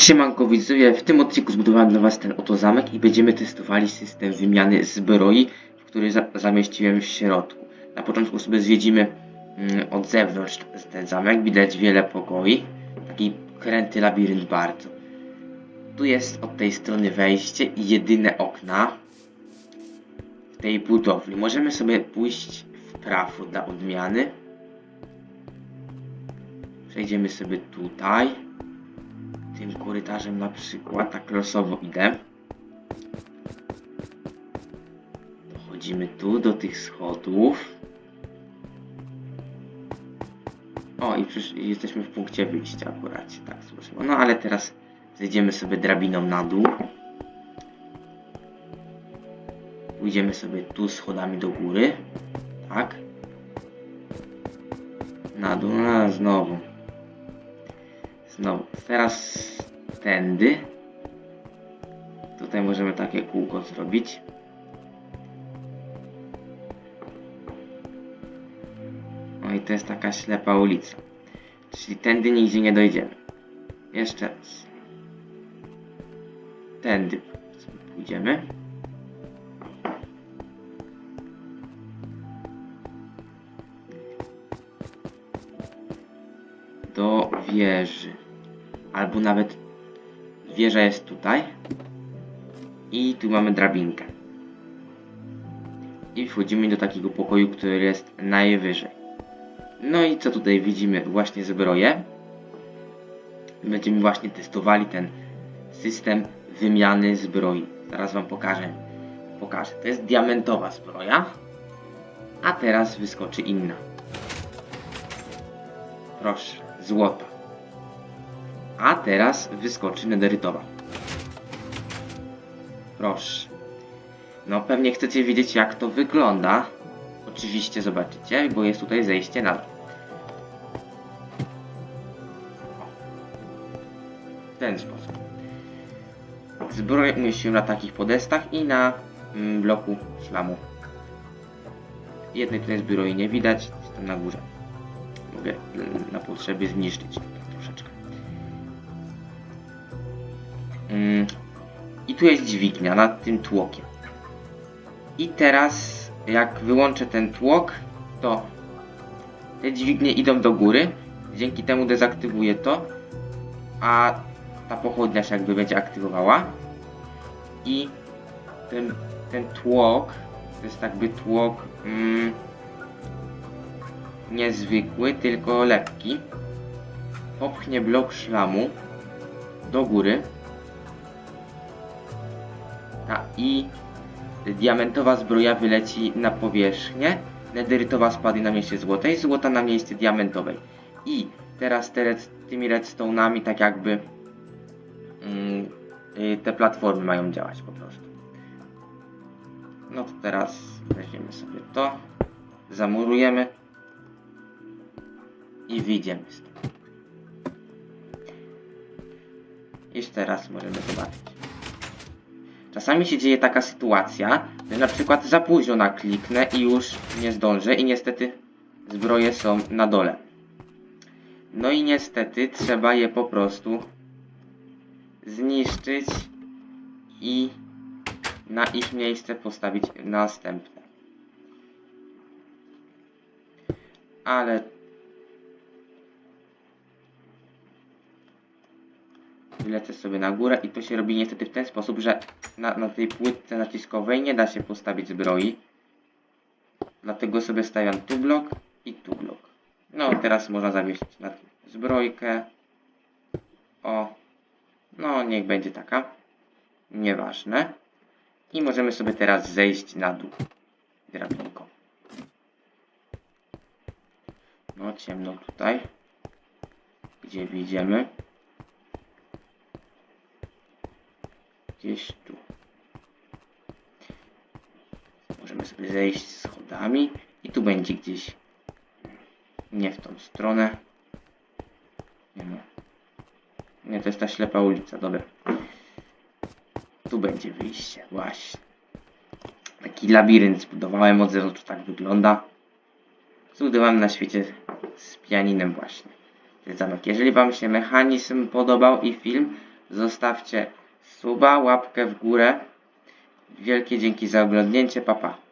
Siemanko widzowie, w tym odcinku zbudowałem dla was ten oto zamek i będziemy testowali system wymiany zbroi, w który za zamieściłem w środku. Na początku sobie zwiedzimy mm, od zewnątrz ten zamek, widać wiele pokoi, taki kręty labirynt bardzo. Tu jest od tej strony wejście i jedyne okna w tej budowli. Możemy sobie pójść w prawo dla odmiany. Przejdziemy sobie tutaj tym korytarzem na przykład, tak losowo idę. Dochodzimy tu do tych schodów. O, i jesteśmy w punkcie wyjścia akurat, tak złożyło. No ale teraz zejdziemy sobie drabiną na dół. Pójdziemy sobie tu schodami do góry. Tak. Na dół, no znowu. Znowu, teraz tędy. Tutaj możemy takie kółko zrobić. No i to jest taka ślepa ulica. Czyli tędy nigdzie nie dojdziemy. Jeszcze raz. Tędy pójdziemy. Do wieży. Albo nawet wieża jest tutaj. I tu mamy drabinkę. I wchodzimy do takiego pokoju, który jest najwyżej. No i co tutaj widzimy? Właśnie zbroję. Będziemy właśnie testowali ten system wymiany zbroi. Zaraz wam pokażę. Pokażę. To jest diamentowa zbroja. A teraz wyskoczy inna. Proszę, złota. A teraz wyskoczy nederytowa. Proszę. No pewnie chcecie wiedzieć jak to wygląda. Oczywiście zobaczycie, bo jest tutaj zejście na dół. W ten sposób. Zbroję umieściłem na takich podestach i na mm, bloku ślamu. Jednej tutaj zbroi nie widać, jestem na górze. Mogę mm, na potrzeby zniszczyć troszeczkę. I tu jest dźwignia nad tym tłokiem. I teraz jak wyłączę ten tłok, to te dźwignie idą do góry. Dzięki temu dezaktywuję to, a ta pochodnia się jakby będzie aktywowała. I ten, ten tłok, to jest jakby tłok mm, niezwykły, tylko lekki. Popchnie blok szlamu do góry. I diamentowa zbroja wyleci na powierzchnię, nederytowa spadnie na miejsce złotej, złota na miejsce diamentowej. I teraz te red, tymi redstone'ami tak jakby mm, y, te platformy mają działać po prostu. No to teraz weźmiemy sobie to, zamurujemy i wyjdziemy stąd. Jeszcze teraz możemy zobaczyć. Czasami się dzieje taka sytuacja, że na przykład za późno nakliknę i już nie zdążę i niestety zbroje są na dole. No i niestety trzeba je po prostu zniszczyć i na ich miejsce postawić następne. Ale Wylecę sobie na górę i to się robi niestety w ten sposób, że na, na tej płytce naciskowej nie da się postawić zbroi. Dlatego sobie stawiam tu blok i tu blok. No teraz można zawiesić na zbrojkę. O. No niech będzie taka. Nieważne. I możemy sobie teraz zejść na dół. Drabinką. No ciemno tutaj. Gdzie widzimy. Gdzieś tu. Możemy sobie zejść schodami i tu będzie gdzieś. Nie w tą stronę. Nie no. Nie, to jest ta ślepa ulica, dobra. Tu będzie wyjście, właśnie. Taki labirynt zbudowałem od zewnątrz, tak wygląda. Zbudowałem na świecie z pianinem właśnie. Ten zamek. Jeżeli Wam się mechanizm podobał i film, zostawcie suba, łapkę w górę. Wielkie dzięki za oglądnięcie, papa. Pa.